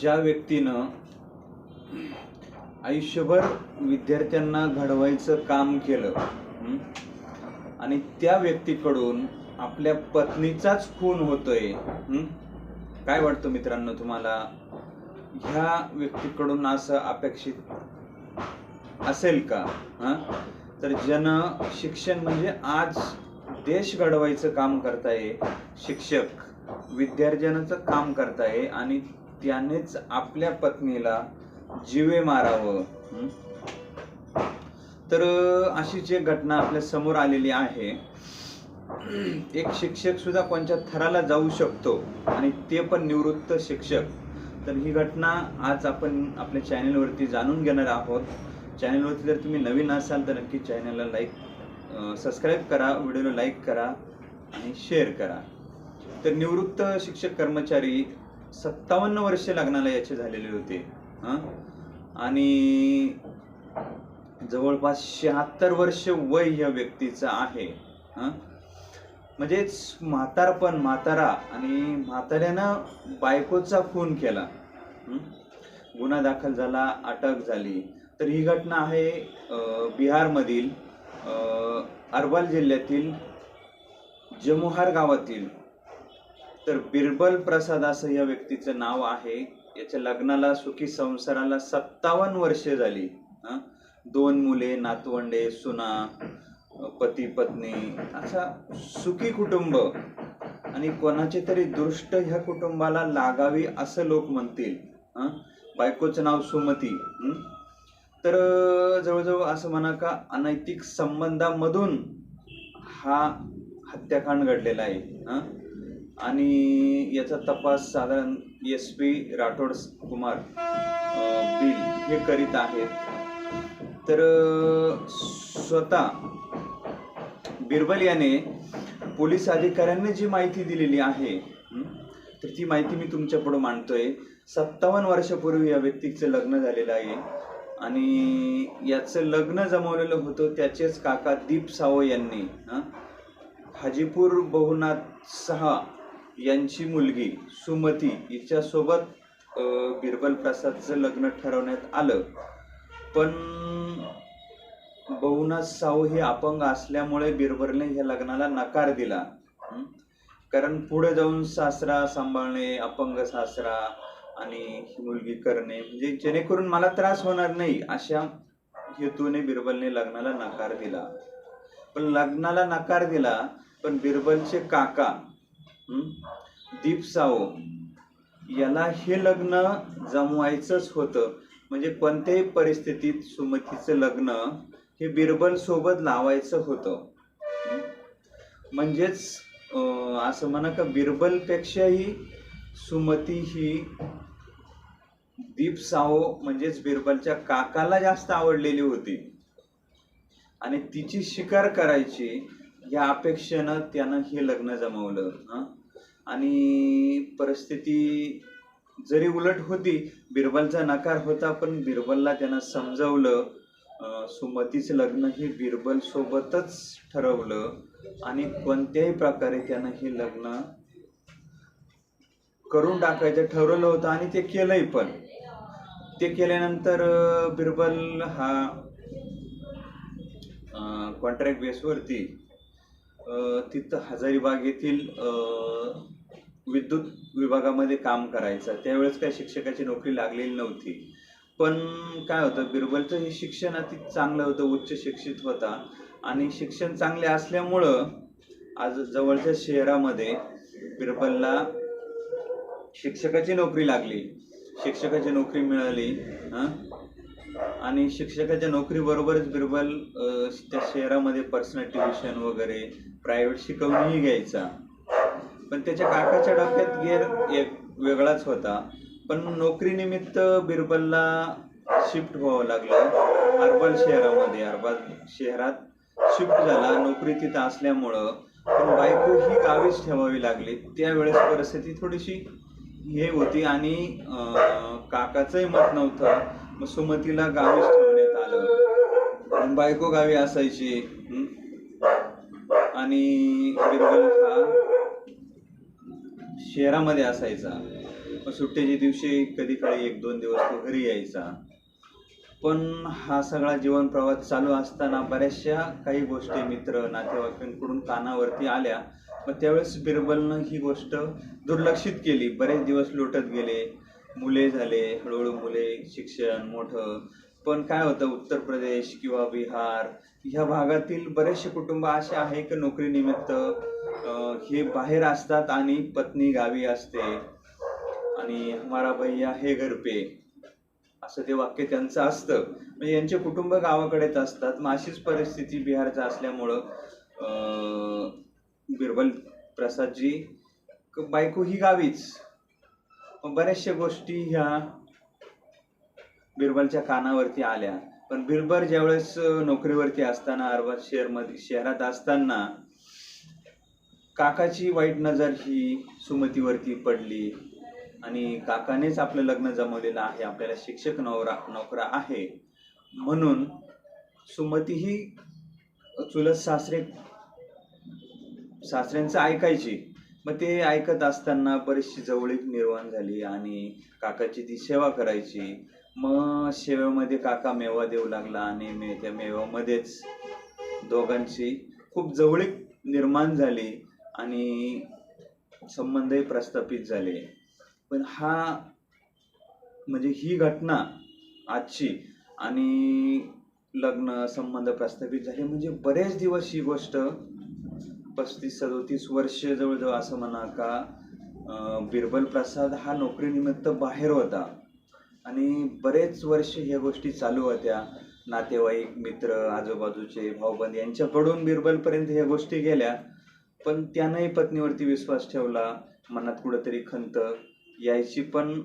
ज्या व्यक्तीनं आयुष्यभर विद्यार्थ्यांना घडवायचं काम केलं आणि त्या व्यक्तीकडून आपल्या पत्नीचाच खून होतोय काय वाटतं मित्रांनो तुम्हाला? ह्या व्यक्तीकडून असं अपेक्षित असेल का हं? तर जन शिक्षण म्हणजे आज देश घडवायचं काम करताय शिक्षक विद्यार्थ्यांचं काम करताय आणि त्यानेच आपल्या पत्नीला जीवे मारावं तर अशी जी घटना आपल्यासमोर आलेली आहे एक शिक्षक सुद्धा कोणत्या थराला जाऊ शकतो आणि ते पण निवृत्त शिक्षक. तर ही घटना आज आपण आपल्या चॅनेलवरती जाणून घेणार आहोत. चॅनेलवरती जर तुम्ही नवीन असाल तर नक्की चॅनेलला लाईक सबस्क्राईब करा व्हिडिओला लाईक करा आणि शेअर करा. तर निवृत्त शिक्षक कर्मचारी सत्तावन्न वर्षे लग्नाला याचे झालेले होते हं? आणि जवळपास शहात्तर वर्ष वय या व्यक्तीचं आहे म्हणजेच म्हातारपण म्हातारा आणि म्हाताऱ्यानं बायकोचा खून केला गुन्हा दाखल झाला अटक झाली. तर ही घटना आहे बिहारमधील अरवाल जिल्ह्यातील जमुहार गावातील तर बिरबल प्रसाद असं या व्यक्तीचं नाव आहे. याच्या लग्नाला सुखी संसाराला सत्तावन्न वर्षे झाली. हं? दोन मुले नातवंडे सुना पती पत्नी असा सुखी कुटुंब. आणि कोणाचे तरी दृष्ट ह्या कुटुंबाला लागावी असं लोक म्हणतील. हं? बायकोचं नाव सुमती. तर जवळजवळ असं म्हणा का अनैतिक संबंधामधून हा हत्याकांड घडलेला आहे. हं? आणि याचा तपास साधारण एस पी राठोड कुमार बिल हे करीत आहेत. तर स्वतः बिरबल याने पोलीस अधिकाऱ्यांनी जी माहिती दिलेली आहे तर ती माहिती मी तुमच्यापुढे मांडतोय. सत्तावन्न वर्षापूर्वी या व्यक्तीचं लग्न झालेलं आहे आणि याचं लग्न जमवलेलं होतं त्याचेच काका दीप सावो यांनी हाजीपूर बहुनाथ सहा यांची मुलगी सुमती हिच्यासोबत बिरबल प्रसादचं लग्न ठरवण्यात आलं. पण बहुनाथ साहू हे अपंग असल्यामुळे बिरबलने ह्या लग्नाला नकार दिला. कारण पुढे जाऊन सासरा सांभाळणे अपंग सासरा आणि ही मुलगी करणे म्हणजे जेणेकरून मला त्रास होणार नाही अशा हेतूने बिरबलने लग्नाला नकार दिला. पण लग्नाला नकार दिला पण बिरबलचे काका दीप सावो. याला हे लग्न जमवायचंच होतं. म्हणजे कोणत्याही परिस्थितीत सुमतीचं लग्न हे बिरबल सोबत लावायचं होतं. म्हणजेच असं म्हणा का बिरबलपेक्षाही सुमती ही दीप सावो म्हणजेच बिरबलच्या काकाला जास्त आवडलेली होती. आणि तिची शिकार करायची या अपेक्षेनं त्यानं हे लग्न जमवलं हं? आणि परिस्थिती जरी उलट होती बिरबलचा नकार होता पण बिरबलला त्यानं समजवलं सुमतीचं लग्न हे बिरबल सोबतच ठरवलं आणि कोणत्याही प्रकारे त्यानं हे लग्न करून टाकायचं ठरवलं होतं आणि ते केलंय पण ते केल्यानंतर बिरबल हा कॉन्ट्रॅक्ट बेसवरती तिथं हजारीबाग येथील विद्युत विभागामध्ये काम करायचा. त्यावेळेस काय शिक्षकाची नोकरी लागलेली नव्हती. पण काय होतं बिरबलचं हे शिक्षण अति चांगलं होतं उच्च शिक्षित होता. आणि शिक्षण चांगले असल्यामुळं आज जवळच्या शहरामध्ये बिरबलला शिक्षकाची नोकरी लागली. शिक्षकाची नोकरी मिळाली हं? आणि शिक्षकाच्या नोकरीबरोबरच बिरबल त्या शहरामध्ये पर्सनल ट्युशन वगैरे प्रायव्हेट शिकवणीही घ्यायचा. पण त्याच्या काकाच्या डोक्यात गेर एक वेगळाच होता. पण नोकरीनिमित्त बिरबलला शिफ्ट व्हावं लागलं. अरबाल शहरामध्ये अरबाल शहरात शिफ्ट झाला. नोकरी तिथं असल्यामुळं. पण बायको ही गावीच ठेवावी लागली. त्यावेळेस परिस्थिती थोडीशी हे होती आणि काकाचंही मत नव्हतं. मग सुमतीला गावीच ठेवण्यात आलं बायको गावी असायची. आणि बिरबल हा शहरामध्ये असायचा. मग सुट्टीच्या दिवशी कधी काळी एक दोन दिवस तो घरी यायचा. पण हा सगळा जीवन प्रवास चालू असताना बऱ्याचशा काही गोष्टी मित्र नातेवाईकांकडून कानावरती आल्या. मग त्यावेळेस बिरबलनं ही गोष्ट दुर्लक्षित केली. बरेच दिवस लोटत गेले. मुले झाले हळूहळू मुले शिक्षण मोठं. पण काय होतं उत्तर प्रदेश किंवा बिहार ह्या भागातील बरेचसे कुटुंब असे आहे की नोकरीनिमित्त हे बाहेर असतात आणि पत्नी गावी असते. आणि हमारा भैया हे घरपे असं ते वाक्य त्यांचं असतं. म्हणजे यांचे कुटुंब गावाकडेच असतात. मग अशीच परिस्थिती बिहारचा असल्यामुळं बिरबल प्रसादजी बायको ही गावीच. बऱ्याचशा गोष्टी ह्या बिरबलच्या कानावरती आल्या. पण बिरबल ज्यावेळेस नोकरीवरती असताना अरबाज शहरमध्ये शहरात असताना काकाची वाईट नजर ही सुमतीवरती पडली. आणि काकानेच आपलं लग्न जमवलेलं आहे. आपल्याला शिक्षक नवरा नोकरा आहे. म्हणून सुमती ही चुलत सासरे सासऱ्यांचं ऐकायची. मग ते ऐकत असताना बरीचशी जवळीक निर्माण झाली आणि काकाची ती सेवा करायची. मग सेवेमध्ये काका मेवा देऊ लागला आणि मे त्या मेवामध्येच दोघांची खूप जवळीक निर्माण झाली आणि संबंधही प्रस्थापित झाले. पण हा म्हणजे ही घटना आजची आणि लग्न संबंध प्रस्थापित झाले म्हणजे बरेच दिवस ही गोष्ट पस्तीस सदोतीस वर्ष जवळजवळ असं म्हणा का बिरबल प्रसाद हा नोकरीनिमित्त बाहेर होता. आणि बरेच वर्ष ह्या गोष्टी चालू होत्या. नातेवाईक मित्र आजूबाजूचे भाऊबंद यांच्याकडून बिरबलपर्यंत ह्या गोष्टी गेल्या. पण त्यानंही पत्नीवरती विश्वास ठेवला. मनात कुठंतरी खंत. यायची पण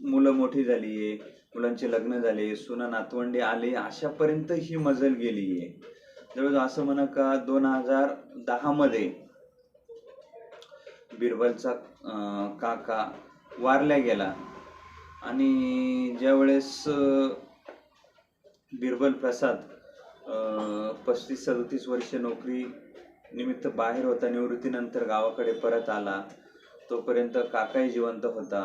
मुलं मोठी झाली आहे मुलांचे लग्न झाले. सुना नातवंडे आले. अशापर्यंत ही मजल गेली आहे जवळजवळ असं म्हणा का दोन हजार दहामध्ये बिरबलचा काका वारल्या गेला. आणि ज्यावेळेस बिरबल प्रसाद पस्तीस सदतीस वर्ष नोकरी निमित्त बाहेर होता निवृत्तीनंतर गावाकडे परत आला तोपर्यंत काकाही जिवंत होता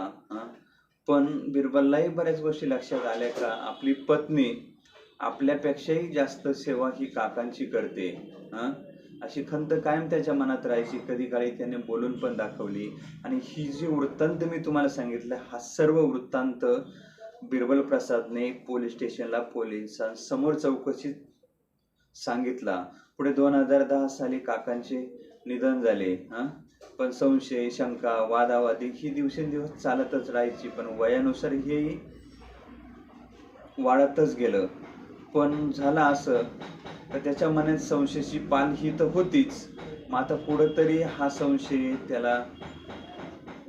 पण बिरबललाही बऱ्याच गोष्टी लक्षात आल्या का आपली पत्नी आपल्यापेक्षाही जास्त सेवा ही काकांची करते. हां? अशी खंत कायम त्याच्या मनात राहायची. कधी काळी त्याने बोलून पण दाखवली. आणि ही जी वृत्तांत मी तुम्हाला सांगितलं हा सर्व वृत्तांत बिरबल प्रसादने पोलीस स्टेशनला पोलिसांसमोर चौकशीत सांगितला. पुढे दोन हजार दहा साली काकांचे निधन झाले. हां? पण संशय शंका वादावादी ही दिवसेंदिवस चालतच राहायची. पण वयानुसार हेही वाढतच गेलं. पण झाला असं तर त्याच्या मनात संशयाची पाल ही तर होतीच. मग आता पुढं तरी हा संशय त्याला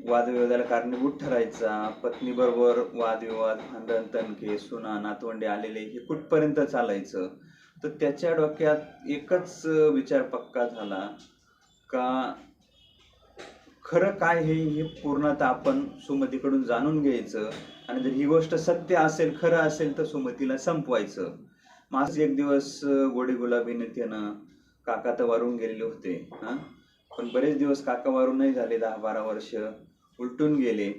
वादविवादाला कारणीभूत ठरायचा. पत्नीबरोबर वादविवाद भांडण तणके सुना नातवंडे आलेले हे कुठपर्यंत चालायचं? तर त्याच्या डोक्यात एकच विचार पक्का झाला का खरं काय हे हे पूर्णतः आपण सुमतीकडून जाणून घ्यायचं. आणि जर ही गोष्ट सत्य असेल खरं असेल तर सुमतीला संपवायचं. मास एक दिवस गोडी गुलाबीने त्यानं काका तर वारून गेलेले होते हा? पण बरेच दिवस काका वारून नाही झाले दहा बारा वर्ष उलटून गेले.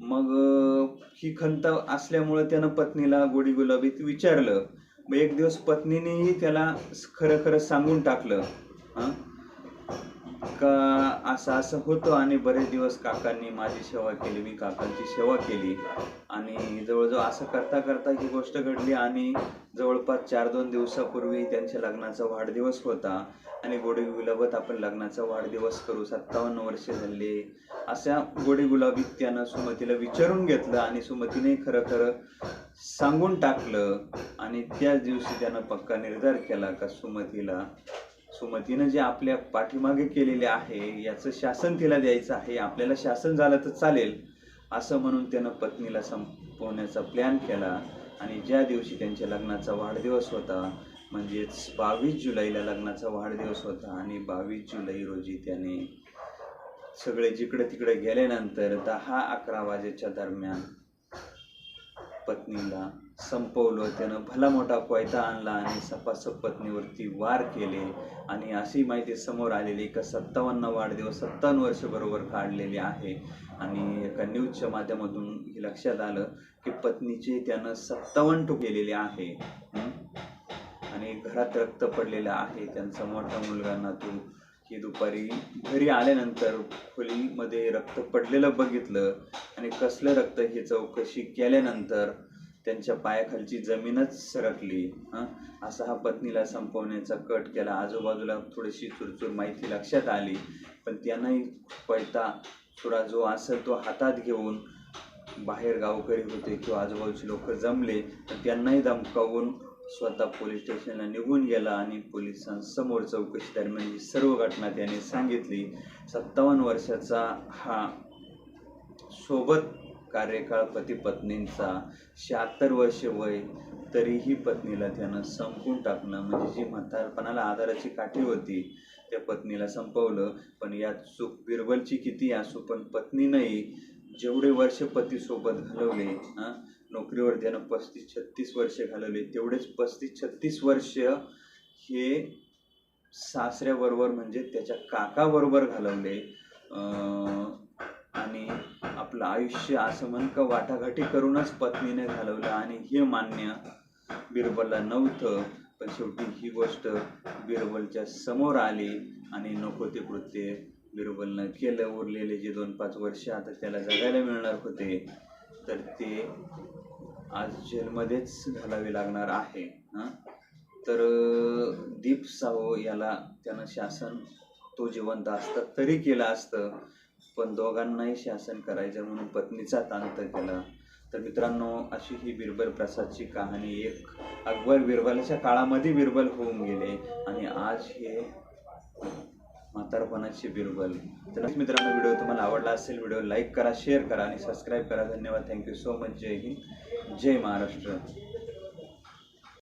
मग ही खंत असल्यामुळं त्यानं पत्नीला गोडी गुलाबीत विचारलं. मग एक दिवस पत्नीनेही त्याला खरं खरं सांगून टाकलं हां? का असं असं होतं आणि बरेच दिवस काकांनी माझी सेवा केली मी काकांची सेवा केली. आणि जवळजवळ असं करता करता ही गोष्ट घडली आणि जवळपास चार दोन दिवसापूर्वी त्यांच्या लग्नाचा वाढदिवस होता आणि गोडी गुलाबात आपण लग्नाचा वाढदिवस करू सत्तावन्न वर्ष झाले. अशा गोडी गुलाबीत त्यानं सुमतीला विचारून घेतलं आणि सुमतीने खरं खरं सांगून टाकलं. आणि त्याच दिवशी त्यानं पक्का निर्धार केला का सुमतीला सुमतीनं जे आपल्या पाठीमागे केलेले आहे याचं शासन तिला द्यायचं आहे आपल्याला शासन झालं तर चालेल असं म्हणून त्यानं पत्नीला संपवण्याचा प्लॅन केला. आणि ज्या दिवशी त्यांच्या लग्नाचा वाढदिवस होता म्हणजेच बावीस जुलैला लग्नाचा वाढदिवस होता आणि बावीस जुलै रोजी त्याने सगळे जिकडे तिकडे गेल्यानंतर दहा अकरा वाजेच्या दरम्यान पत्नीला संपवलं. त्यानं भला मोठा कोयता आणला आणि सपासप पत्नीवरती वार केले. आणि अशी माहिती समोर आलेली का सत्तावन्न वाढदिवस सत्तावन्न वर्ष बरोबर काढलेले आहे. आणि एका न्यूजच्या माध्यमातून हे लक्षात आलं की पत्नीचे त्यानं सत्तावन्न टू केलेले आहे. आणि घरात रक्त पडलेलं आहे. त्यांचा मोठा मुलगा नातू की दुपारी घरी आल्यानंतर खोलीमध्ये रक्त पडलेलं बघितलं. आणि कसलं रक्त ही चौकशी केल्यानंतर त्यांच्या पायाखालची जमीनच सरकली हां? असा हा पत्नीला संपवण्याचा कट केला. आजूबाजूला थोडीशी चुरचूर माहिती लक्षात आली पण त्यांनाही पैता सुरा जो असेल तो हातात घेऊन बाहेर गावकरी होते किंवा आजूबाजूचे लोक जमले तर त्यांनाही धमकावून स्वतः पोलीस स्टेशनला निघून गेला आणि पोलिसांसमोर चौकशी दरम्यान ही सर्व घटना त्याने सांगितली. सत्तावन्न वर्षाचा हा सोबत कार्यकाळ पती पत्नींचा शहात्तर वर्ष वय तरीही पत्नीला त्यानं संपून टाकणं म्हणजे जी म्हातारपणाला आधाराची काठी होती त्या पत्नीला संपवलं. पण यात चूक बिरबलची किती असो पण पत्नीनंही जेवढे वर्ष पतीसोबत घालवले हां नोकरीवर त्यानं पस्तीस छत्तीस वर्ष घालवले तेवढेच पस्तीस छत्तीस वर्ष हे सासऱ्याबरोबर म्हणजे त्याच्या काकाबरोबर घालवले. आणि आपलं आयुष्य असं म्हण का वाटाघाटी करूनच पत्नीने घालवलं. आणि हे मान्य बिरबलला नव्हतं पण शेवटी ही गोष्ट बिरबलच्या समोर आली आणि नको ते कृत्य बिरबलनं केलं. उरलेले जे दोन पाच वर्ष आता त्याला जगायला मिळणार होते तर ते आज जेलमध्येच घालावे लागणार आहे हां? तर दीप साहो याला त्यानं शासन तो जिवंत असता तरी केलं असतं. पण दोघांनाही शासन करायचं म्हणून पत्नीचा तांत केला. तर मित्रांनो अशी ही बिरबल प्रसादची कहाणी एक अकबर बिरबलाच्या काळामध्ये बिरबल होऊन गेले आणि आज हे म्हातारपणाचे बिरबल. तर मित्रांनो व्हिडिओ तुम्हाला आवडला असेल व्हिडिओ लाईक करा शेअर करा आणि सबस्क्राईब करा. धन्यवाद. Thank you so much. जय हिंद. जय महाराष्ट्र.